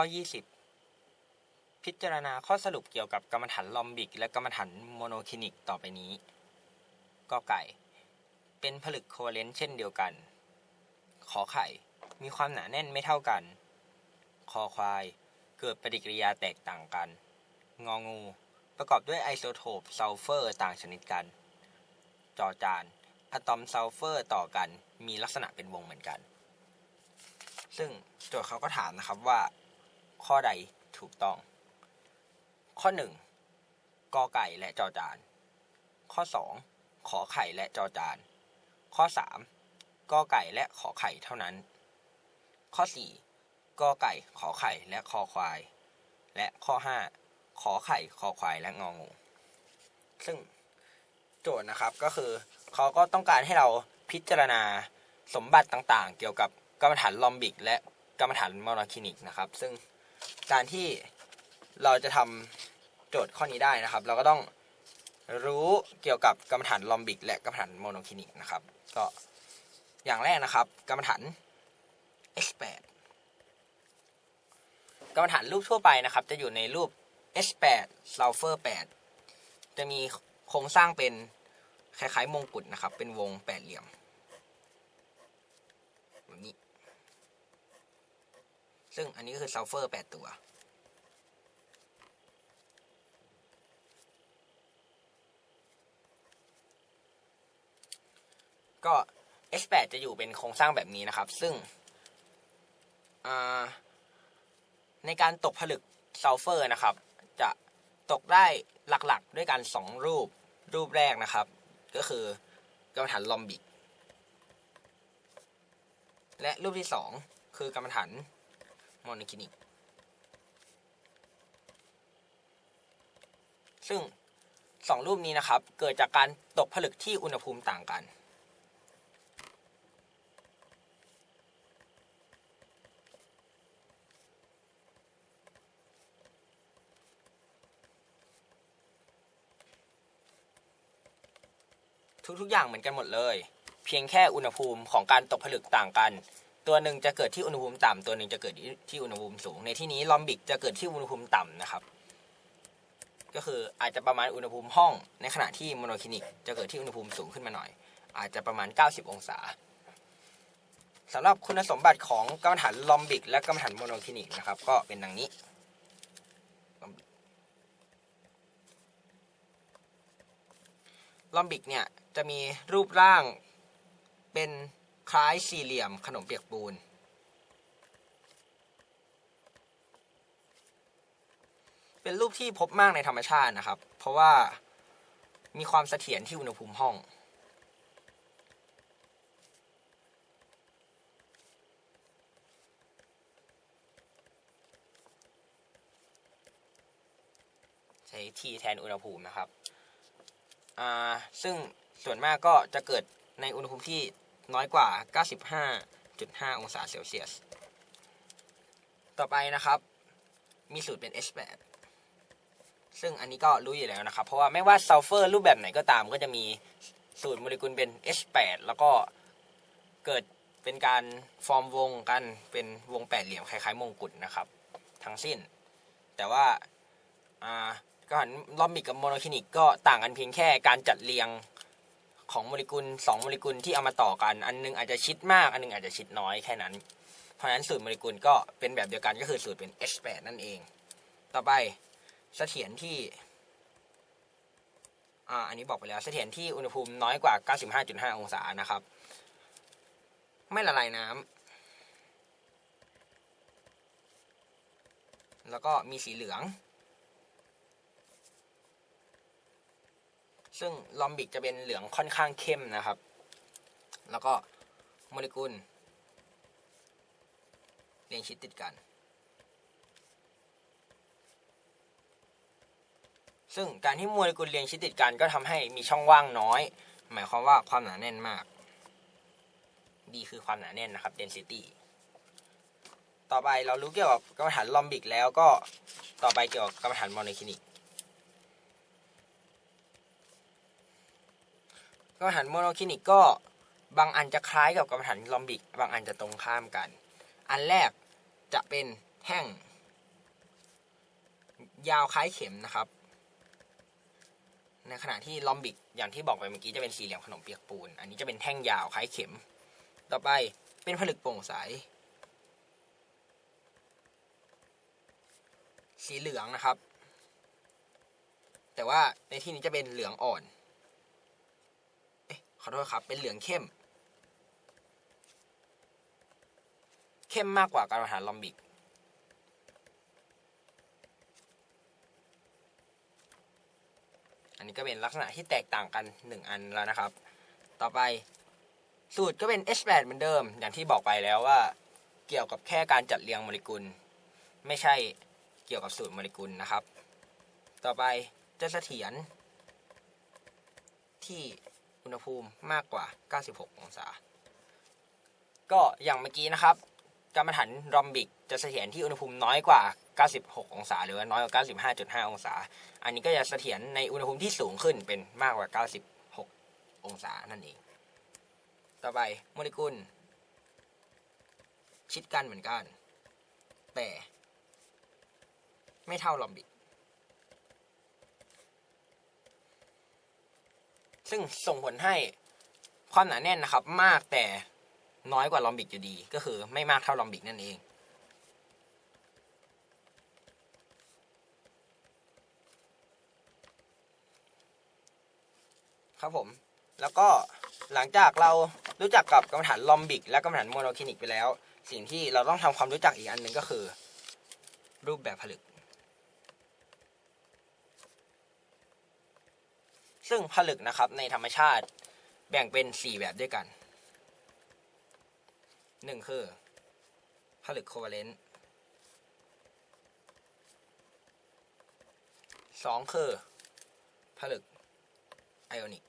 ข้อ 20 พิจารณาข้อสรุปเกี่ยวกับกรรมฐานลอมบิก และกรรมฐานโมโนคลินิกต่อไปนี้ก็ไก่ เป็นผลึกโคเวเลนต์เช่นเดียวกัน ขอไข่ มีความหนาแน่นไม่เท่ากัน คอควาย เกิดปฏิกิริยาแตกต่างกัน งองู ประกอบด้วยไอโซโทปซัลเฟอร์ต่างชนิดกัน จอจาน อะตอมซัลเฟอร์ต่อกัน มีลักษณะเป็นวงเหมือนกัน ซึ่งโจทย์เขาก็ถามนะครับว่า ข้อใดถูกต้อง ข้อ 1 กอไก่และจอจาน ข้อ 2 ขอไข่และจอจาน ข้อ 3 กอไก่และขอไข่เท่านั้น ข้อ 4 กอไก่ขอไข่และคอควาย และข้อ 5 ขอไข่คอควายและงองู ซึ่งโจทย์นะครับก็คือเขาก็ต้องการให้เราพิจารณาสมบัติต่างๆ เกี่ยวกับกรรมฐานลอมบิก และกรรมฐานมอโนคลินิกนะครับ ซึ่ง การที่เราจะทำโจทย์ข้อนี้ได้นะครับ เราก็ต้องรู้เกี่ยวกับกรรมฐานลอมบิก และกรรมฐานโมโนคลินิกนะครับ ก็อย่างแรกนะครับ กรรมฐาน S8 กรรมฐานรูปทั่วไปนะครับ จะอยู่ในรูป S8 sulfur 8จะมีโครงสร้างเป็นคล้ายๆมงกุฎนะครับ เป็นวงแปดเหลี่ยมแบบนี้ ซึ่งอันนี้ก็คือซัลเฟอร์แปดตัว ก็ S8 จะอยู่เป็นโครงสร้างแบบนี้นะครับ ซึ่งในการตกผลึกซัลเฟอร์นะครับ จะตกได้หลักๆ ด้วยกันสองรูปรูปแรกนะครับ ก็คือกรรมฐานลอมบิก และรูปที่สองคือกรรมฐาน มโนคินิกซึ่งสองรูปนี้นะครับ เกิดจากการตกผลึกที่อุณหภูมิต่างกัน ทุกๆอย่างเหมือนกันหมดเลย เพียงแค่อุณหภูมิของการตกผลึกต่างกัน ตัวหนึ่งจะเกิดที่อุณหภูมิต่ำตัวหนึ่งจะเกิดที่อุณหภูมิสูง ในที่นี้ลอมบิกจะเกิดที่อุณหภูมิต่ำนะครับ ก็คืออาจจะประมาณอุณหภูมิห้อง ในขณะที่โมโนคลินิกจะเกิดที่อุณหภูมิสูงขึ้นมาหน่อย อาจจะประมาณ 90 องศาสำหรับคุณสมบัติของกรรมฐานลอมบิก และกรรมฐานโมโนคลินิกนะครับ ก็เป็นดังนี้ลอมบิกเนี่ยจะมีรูปร่างเป็น คล้ายสี่เหลี่ยมขนมเปียกปูน เป็นรูปที่พบมากในธรรมชาตินะครับ เพราะว่ามีความเสถียรที่อุณหภูมิห้อง ใช้ทีแทนอุณหภูมินะครับ ซึ่งส่วนมากก็จะเกิดในอุณหภูมิที่ น้อยกว่า 95.5 องศาเซลเซียส ต่อไปนะครับ มีสูตรเป็น H8 ซึ่งอันนี้ก็รู้อยู่แล้วนะครับ เพราะว่าไม่ว่าซัลเฟอร์รูปแบบไหนก็ตาม ก็จะมีสูตรโมเลกุลเป็น H8 แล้วก็เกิดเป็นการฟอร์มวงกันเป็นวงแปดเหลี่ยมคล้ายๆมงกุฎนะครับ ทั้งสิ้น แต่ว่าอ่าก็หันลอมบิกกับโมโนคลินิกก็ต่างกันเพียงแค่การจัดเรียง ของโมเลกุล2โมเลกุลที่เอามาต่อกัน อันนึงอาจจะชิดมาก อันนึงอาจจะชิดน้อยแค่นั้น เพราะฉะนั้นสูตรโมเลกุลก็เป็นแบบเดียวกันก็คือสูตรเป็น H8 นั่นเอง ต่อไปเสถียรที่อ่าอันนี้บอกไปแล้วเสถียรที่อุณหภูมิน้อยกว่า 95.5 องศานะครับ ไม่ละลายน้ำแล้วก็มีสีเหลือง ซึ่งลอมบิกจะเป็นเหลืองค่อนข้างเข้มนะครับ แล้วก็โมเลกุลเรียงชิดติดกัน ซึ่งการที่โมเลกุลเรียงชิดติดกันก็ทำให้มีช่องว่างน้อย หมายความว่าความหนาแน่นมาก D คือความหนาแน่นนะครับ density ต่อไปเรารู้เกี่ยวกับกรรมฐานลอมบิกแล้วก็ต่อไปเกี่ยวกับกรรมฐานโมโนคลินิก กรรมฐานโมโนคลินิกก็บางอันจะคล้ายกับกรรมฐานลอมบิก บางอันจะตรงข้ามกัน อันแรกจะเป็นแท่ง ยาวคล้ายเข็มนะครับ ในขณะที่ลอมบิกอย่างที่บอกไปเมื่อกี้จะเป็นสี่เหลี่ยมขนมเปียกปูน อันนี้จะเป็นแท่งยาวคล้ายเข็ม ต่อไปเป็นผลึกโปร่งใส สีเหลืองนะครับ แต่ว่าในที่นี้จะเป็นเหลืองอ่อน อ๊ะขอโทษครับ เป็นเหลืองเข้ม เข้มมากกว่าการอาหารลอมบิก อันนี้ก็เป็นลักษณะที่แตกต่างกัน 1 อันแล้วนะครับ ต่อไปสูตรก็เป็น H8 เหมือนเดิม อย่างที่บอกไปแล้วว่า เกี่ยวกับแค่การจัดเรียงโมเลกุล ไม่ใช่เกี่ยวกับสูตรโมเลกุลนะครับ ต่อไปจะเสถียรที่ อุณหภูมิมากกว่า 96 องศา ก็อย่างเมื่อกี้นะครับกรรมฐานรอมบิกจะเสถียรที่อุณหภูมิน้อยกว่า 96 องศา หรือว่าน้อยกว่า 95.5 องศา อันนี้ก็จะเสถียรในอุณหภูมิที่สูงขึ้นเป็นมากกว่า 96 องศานั่นเอง ต่อไปโมเลกุล ชิดกันเหมือนกัน แต่ ไม่เท่าลอมบิก ซึ่งส่งผลให้ความหนาแน่นนะครับ มากแต่น้อยกว่าลอมบิกอยู่ดี ก็คือไม่มากเท่าลอมบิกนั่นเองครับผม แล้วก็หลังจากเรารู้จักกับกรรมฐานลอมบิก และกรรมฐานโมโนคลินิกไปแล้ว สิ่งที่เราต้องทำความรู้จักอีกอันหนึ่งก็คือ รูปแบบผลึก ซึ่งผลึกนะครับในธรรมชาติแบ่งเป็น 4 แบบด้วยกันหนึ่งคือ ผลึกโคเวเลนต์สองคือผลึกไอออนิก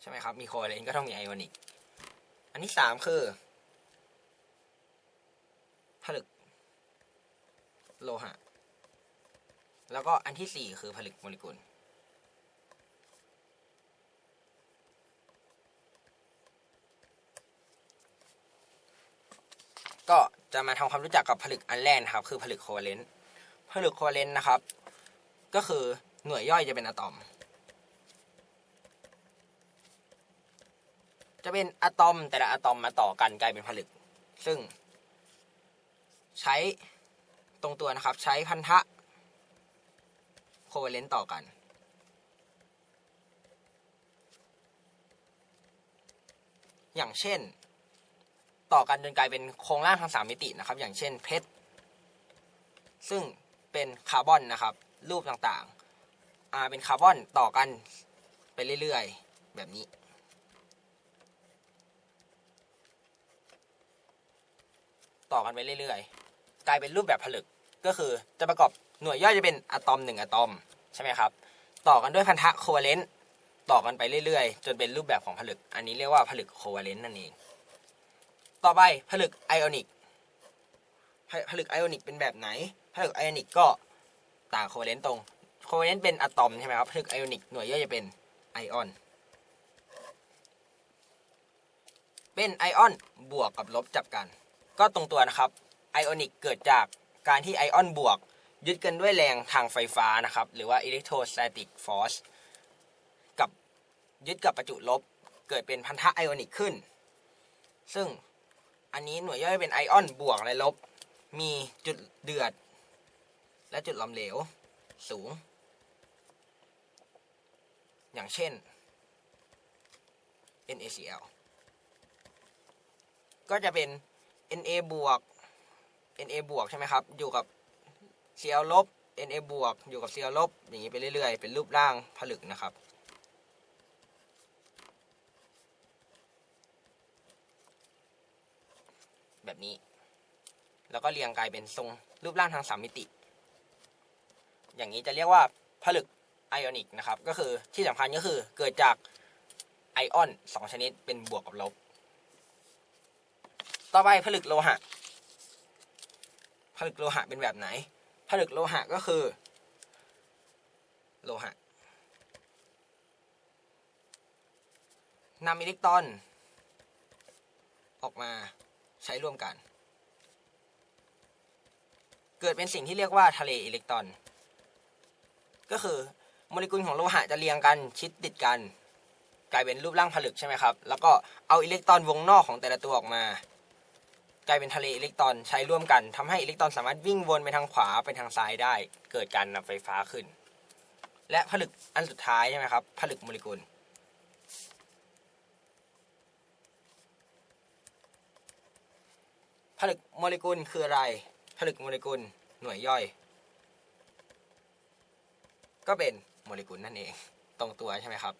ใช่ไหมครับ มีโคเวเลนต์ก็ต้องมีไอออนิกอันที่สามคือ ผลึกโลหะ แล้วก็อันที่สี่คือผลึกโมเลกุล ก็จะมาทำความรู้จักกับผลึกอันแรกนะครับ คือผลึกโคเวเลนต์ผลึกโคเวเลนต์นะครับ ก็คือหน่วยย่อยจะเป็นอะตอม จะเป็นอะตอมแต่ละอะตอมมาต่อกันกลายเป็นผลึก ซึ่ง ใช้ตรงตัวนะครับ ใช้พันธะโคเวเลนต์ต่อกันอย่างเช่น ต่อกันจนกลายเป็นโครงร่างทางสามมิตินะครับ อย่างเช่นเพชรซึ่งเป็นคาร์บอนนะครับ รูปต่างๆอาเป็นคาร์บอนต่อกันไปเรื่อยๆ แบบนี้ ต่อกันไปเรื่อยๆ กลายเป็นรูปแบบผลึกก็คือจะประกอบหน่วยย่อยจะเป็นอะตอมหนึ่งอะตอมใช่ไหมครับ ต่อกันด้วยพันธะโคเวเลนต์ต่อกันไปเรื่อยๆ จนเป็นรูปแบบของผลึก อันนี้เรียกว่าผลึกโคเวเลนต์นั่นเอง ต่อไปผลึกไอออนิกผลึกไอออนิกเป็นแบบไหน ผลึกไอออนิกก็ต่างโคเวเลนต์ตรง โคเวเลนต์เป็นอะตอมใช่ไหมครับ ผลึกไอออนิกหน่วยย่อยจะเป็นไอออน เป็นไอออนบวกกับลบจับกัน ก็ตรงตัวนะครับ ไอออนิกเกิดจากการที่ไอออนบวก ยึดกันด้วยแรงทางไฟฟ้านะครับ หรือว่า electrostatic force กับยึดกับประจุลบเกิดเป็นพันธะไอออนิกขึ้น ซึ่ง อันนี้หน่วยย่อยเป็นไอออนบวกและลบ มีจุดเดือด และจุดหลอมเหลว สูง อย่างเช่น NaCl ก็จะเป็น Na บวก Na บวกใช่ไหมครับ อยู่กับ Cl ลบ Na บวก อยู่กับ Cl ลบ อย่างนี้ไปเรื่อยๆ เป็นรูปร่างผลึกนะครับ แบบนี้ แล้วก็เรียงกลายเป็นทรงรูปร่างทางสามมิติ อย่างนี้จะเรียกว่าผลึกไอออนิกนะครับ ก็คือที่สำคัญก็คือเกิดจากไอออนสองชนิดเป็นบวกกับลบ ต่อไปผลึกโลหะ ผลึกโลหะเป็นแบบไหน ผลึกโลหะก็คือ โลหะนำอิเล็กตรอน ออกมา ใช้ร่วมกัน เกิดเป็นสิ่งที่เรียกว่าทะเลอิเล็กตรอน ก็คือโมเลกุลของโลหะจะเรียงกันชิดติดกัน กลายเป็นรูปร่างผลึกใช่ไหมครับ แล้วก็เอาอิเล็กตรอนวงนอกของแต่ละตัวออกมา กลายเป็นทะเลอิเล็กตรอนใช้ร่วมกันทำให้อิเล็กตรอนสามารถวิ่งวนไปทางขวาไปทางซ้ายได้ เกิดการนำไฟฟ้าขึ้น และผลึกอันสุดท้ายใช่ไหมครับผลึกโมเลกุล ลึกโมเลกุลคืออะไร ผลึกโมเลกุลหน่วยย่อย ก็เป็นโมเลกุลนั่นเอง ตรงตัวใช่ไหมครับ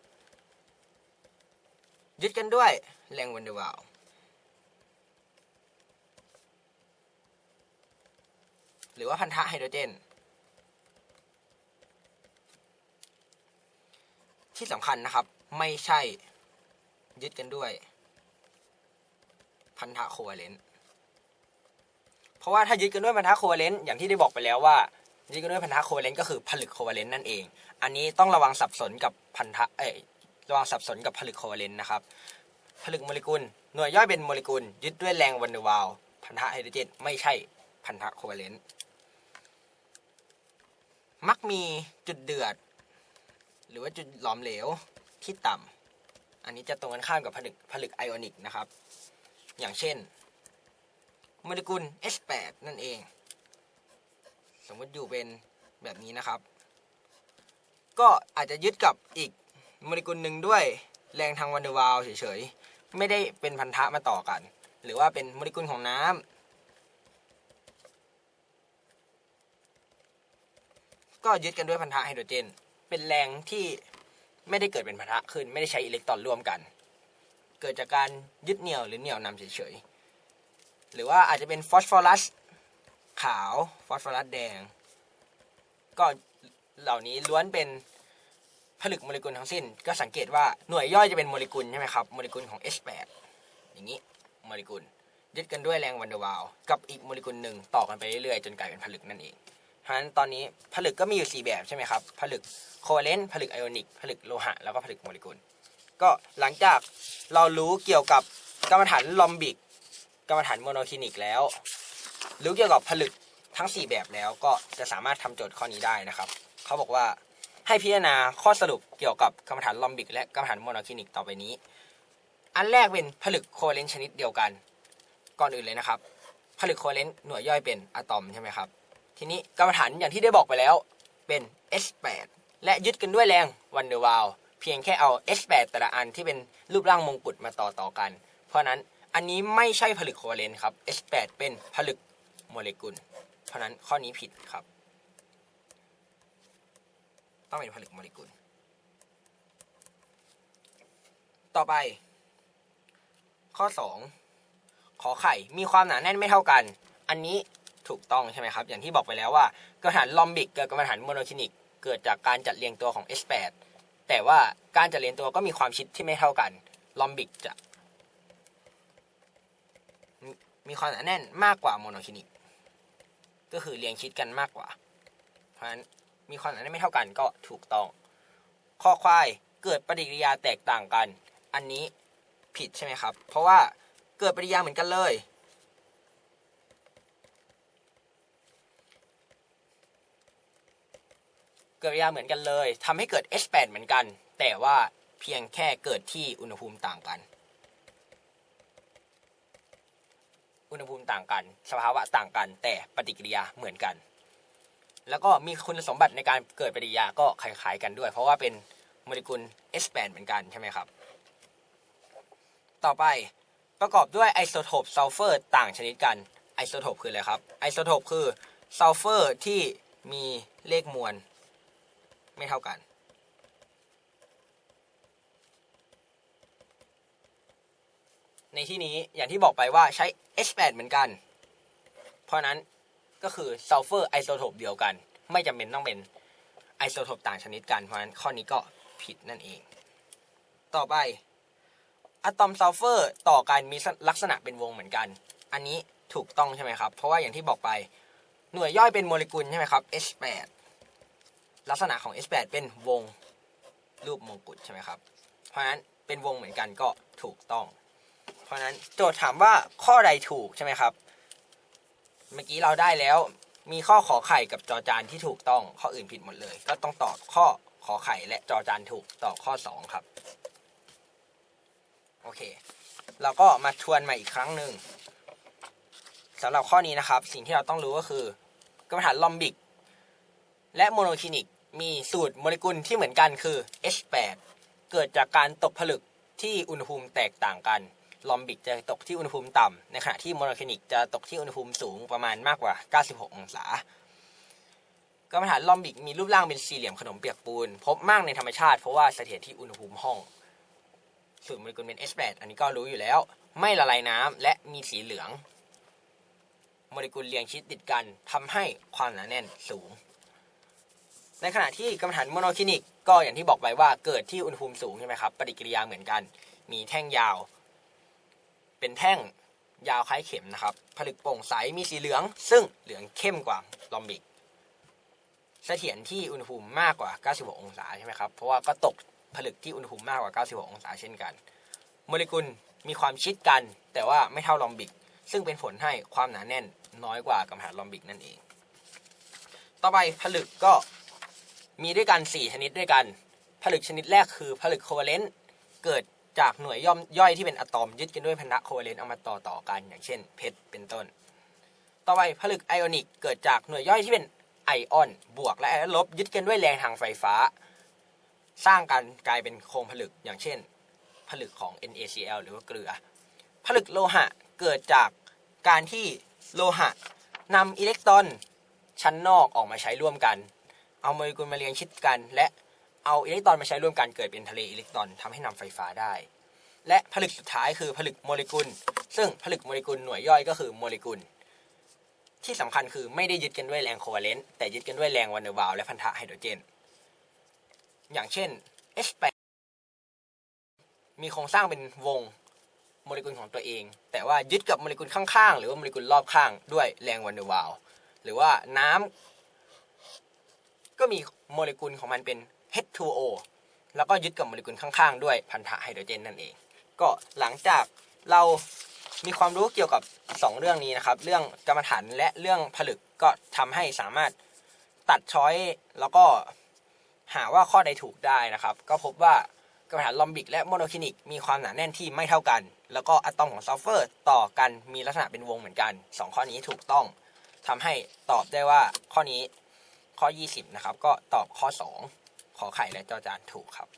ยึดกันด้วยแรงวันเดอร์วาลหรือว่าพันธะไฮโดรเจน ที่สำคัญนะครับ ไม่ใช่ยึดกันด้วย พันธะโคเวเลนต์ เพราะว่าถ้ายึดกันด้วยพันธะโคเวเลนต์อย่างที่ได้บอกไปแล้วว่ายึดกันด้วยพันธะโคเวเลนต์ก็คือผลึกโคเวเลนต์นั่นเอง อันนี้ต้องระวังสับสนกับพันธะเอ้ยระวังสับสนกับผลึกโคเวเลนต์นะครับผลึกโมเลกุลหน่วยย่อยเป็นโมเลกุลยึดด้วยแรงวันเดอร์วาลพันธะไฮโดรเจนไม่ใช่พันธะโคเวเลนต์มักมีจุดเดือด หรือว่าจุดหลอมเหลวที่ต่ำอันนี้จะตรงกันข้ามกับผลึกผลึกไอออนิกนะครับ อย่างเช่น โมเลกุล S8 นั่นเอง สมมติอยู่เป็นแบบนี้นะครับ ก็อาจจะยึดกับอีกโมเลกุลหนึ่งด้วยแรงทางวันเดอร์วาลเฉยๆ ไม่ได้เป็นพันธะมาต่อกัน หรือว่าเป็นโมเลกุลของน้ำก็ยึดกันด้วยพันธะไฮโดรเจน เป็นแรงที่ไม่ได้เกิดเป็นพันธะขึ้น ไม่ได้ใช้อิเล็กตรอนร่วมกัน เกิดจากการยึดเหนี่ยวหรือเหนี่ยวนำเฉยๆ หรือว่าอาจจะเป็นฟอสฟอรัสขาว ฟอสฟอรัสแดง ก็เหล่านี้ล้วนเป็นผลึกโมเลกุลทั้งสิ้น ก็สังเกตว่าหน่วยย่อยจะเป็นโมเลกุลใช่ไหมครับโมเลกุลของ H8 อย่างนี้โมเลกุลยึดกันด้วยแรงวันเดอร์วาลกับอีกโมเลกุลหนึ่งต่อกันไปเรื่อยๆจนกลายเป็นผลึกนั่นเองเพราะฉะนั้นตอนนี้ผลึกก็มีอยู่ 4 แบบใช่ไหมครับ ผลึกโคเวเลนต์ผลึกไอออนิก ผลึกโลหะ แล้วก็ผลึกโมเลกุล ก็หลังจากเรารู้เกี่ยวกับกรรมฐานลอมบิก กรรมฐานโมโนคลินิกแล้ว รู้เกี่ยวกับผลึกทั้ง 4 แบบแล้วก็จะสามารถทำโจทย์ข้อนี้ได้นะครับ เขาบอกว่าให้พิจารณาข้อสรุปเกี่ยวกับกรรมฐานลอมบิก และกรรมฐานโมโนคลินิกต่อไปนี้ อันแรกเป็นผลึกโคเวเลนต์ชนิดเดียวกัน ก่อนอื่นเลยนะครับ ผลึกโคเวเลนต์หน่วยย่อยเป็นอะตอมใช่ไหมครับ ทีนี้กรรมฐานอย่างที่ได้บอกไปแล้วเป็น S8 และยึดกันด้วยแรงวันเดอร์วาลเพียงแค่เอา S8 แต่ละอันที่เป็นรูปร่างมงกุฎมาต่อต่อกัน เพราะนั้น อันนี้ไม่ใช่ผลึกโคเวเลนต์ครับ S8 เป็นผลึกโมเลกุล เพราะนั้นข้อนี้ผิดครับ ต้องเป็นผลึกโมเลกุล ต่อไป ข้อ 2 ขอไข่มีความหนาแน่นไม่เท่ากัน อันนี้ถูกต้องใช่ไหมครับ อย่างที่บอกไปแล้วว่ากรรมฐานลอมบิกกับกรรมฐานโมโนคลินิก เกิดจากการจัดเรียงตัวของ S8 แต่ว่าการจัดเรียงตัวก็มีความชิดที่ไม่เท่ากัน ลอมบิกจะ มีความหนาแน่นมากกว่าโมโนคลินิก ก็คือเรียงชิดกันมากกว่า เพราะฉะนั้นมีความหนาแน่นไม่เท่ากันก็ถูกต้อง ข้อควายเกิดปฏิกิริยาแตกต่างกัน อันนี้ผิดใช่ไหมครับ เพราะว่าเกิดปฏิกิริยาเหมือนกันเลย เกิดปฏิกิริยาเหมือนกันเลยทำให้เกิด H8 เหมือนกัน แต่ว่าเพียงแค่เกิดที่อุณหภูมิต่างกัน อุณหภูมิต่างกัน สภาวะต่างกัน แต่ปฏิกิริยาเหมือนกัน แล้วก็มีคุณสมบัติในการเกิดปฏิกิริยาก็คล้ายๆกันด้วย เพราะว่าเป็นโมเลกุล H8 เหมือนกันใช่ไหมครับ ต่อไปประกอบด้วยไอโซโทปซัลเฟอร์ต่างชนิดกันไอโซโทปคืออะไรครับไอโซโทปคือซัลเฟอร์ที่มีเลขมวลไม่เท่ากัน ในที่นี้อย่างที่บอกไปว่าใช้ H8 เหมือนกัน เพราะนั้นก็คือซัลเฟอร์ไอโซโทปเดียวกัน ไม่จำเป็นต้องเป็นไอโซโทปต่างชนิดกัน เพราะนั้นข้อนี้ก็ผิดนั่นเอง ต่อไปอะตอมซัลเฟอร์ต่อกันมีลักษณะเป็นวงเหมือนกัน อันนี้ถูกต้องใช่ไหมครับ เพราะว่าอย่างที่บอกไปหน่วยย่อยเป็นโมเลกุลใช่ไหมครับ H8 ลักษณะของ H8 เป็นวงรูปมงกุฎใช่ไหมครับ เพราะฉะนั้นเป็นวงเหมือนกันก็ถูกต้อง เพราะนั้นโจทย์ถามว่าข้อใดถูกใช่ไหมครับ เมื่อกี้เราได้แล้ว มีข้อขอไข่กับจอจานที่ถูกต้องข้ออื่นผิดหมดเลย ก็ต้องตอบข้อขอไข่และจอจานถูกตอบข้อ 2 ครับ โอเค เราก็มาทวนใหม่อีกครั้งหนึ่งสำหรับข้อนี้นะครับ สิ่งที่เราต้องรู้ก็คือกรรมฐานลอมบิก และโมโนคลินิก มีสูตรโมเลกุลที่เหมือนกันคือ H8 เกิดจากการตกผลึกที่อุณหภูมิแตกต่างกัน ลอมบิกจะตกที่อุณหภูมิต่ำในขณะที่โมโนคลินิกจะตกที่อุณหภูมิสูงประมาณมากกว่า 96 องศากรรมฐานลอมบิกมีรูปร่างเป็นสี่เหลี่ยมขนมเปียกปูน พบมากในธรรมชาติเพราะว่าเสถียรที่อุณหภูมิห้องสูตรโมเลกุลเป็น H8 อันนี้ก็รู้อยู่แล้ว ไม่ละลายน้ำและมีสีเหลือง โมเลกุลเรียงชิดติดกันทำให้ความหนาแน่นสูง ในขณะที่กรรมฐานโมโนคลินิกก็อย่างที่บอกไปว่าเกิดที่อุณหภูมิสูงใช่ไหมครับ ปฏิกิริยาเหมือนกัน มีแท่งยาว เป็นแท่งยาวคล้ายเข็มนะครับผลึกโปร่งใสมีสีเหลือง ซึ่งเหลืองเข้มกว่าลอมบิกเสถียรที่อุณหภูมิมากกว่า 96 องศาใช่ไหมครับ เพราะว่าก็ตกผลึกที่อุณหภูมิมากกว่า 96 องศาเช่นกัน โมเลกุลมีความชิดกัน แต่ว่าไม่เท่าลอมบิก ซึ่งเป็นผลให้ความหนาแน่นน้อยกว่ากรรมฐาลอมบิกนั่นเอง ต่อไปผลึกก็มีด้วยกัน 4 ชนิดด้วยกัน ผลึกชนิดแรกคือผลึกโคเวเลนต์เกิด จากหน่วยย่อมย่อยที่เป็นอะตอมยึดกันด้วยพันธะโคเวเลนต์เอามาต่อต่อกัน อย่างเช่น เพชรเป็นต้น ต่อไปผลึกไอออนิกเกิดจากหน่วยย่อยที่เป็นไอออน บวกและไอออนลบยึดกันด้วยแรงทางไฟฟ้า สร้างกันกลายเป็นโครงผลึกอย่างเช่น ผลึกของ NaCl หรือว่าเกลือ ผลึกโลหะเกิดจากการที่โลหะนำอิเล็กตรอนชั้นนอกออกมาใช้ร่วมกัน เอาโมเลกุลมาเรียงชิดกัน และ เอาอิเล็กตรอนมาใช้ร่วมกันเกิดเป็นทะเลอิเล็กตรอนทำให้นำไฟฟ้าได้ และผลึกสุดท้ายคือผลึกโมเลกุล ซึ่งผลึกโมเลกุลหน่วยย่อยก็คือโมเลกุล ที่สำคัญคือไม่ได้ยึดกันด้วยแรงโคเวเลนต์แต่ยึดกันด้วยแรงวันเดอร์วาลและพันธะไฮโดรเจน อย่างเช่น H8 มีโครงสร้างเป็นวงโมเลกุลของตัวเอง แต่ว่ายึดกับโมเลกุลข้างๆ หรือว่าโมเลกุลรอบข้างด้วยแรงวันเดอร์วาลหรือว่าน้ำก็มีโมเลกุลของมันเป็น H2O แล้วก็ยึดกับโมเลกุลข้างๆ ด้วยพันธะไฮโดรเจนนั่นเอง ก็หลังจากเรามีความรู้เกี่ยวกับ 2 เรื่องนี้นะครับ เรื่องกรรมฐานและเรื่องผลึกก็ทำให้สามารถตัดช้อยแล้วก็หาว่าข้อใดถูกได้นะครับ ก็พบว่ากรรมฐานลอมบิกและโมโนคลินิก มีความหนาแน่นที่ไม่เท่ากัน แล้วก็อะตอมของซัลเฟอร์ต่อกันมีลักษณะเป็นวงเหมือนกัน 2 ข้อนี้ถูกต้องทำให้ตอบได้ว่าข้อนี้ข้อ 20 นะครับ ก็ตอบข้อ 2 ขอไข่และจอจานถูกครับ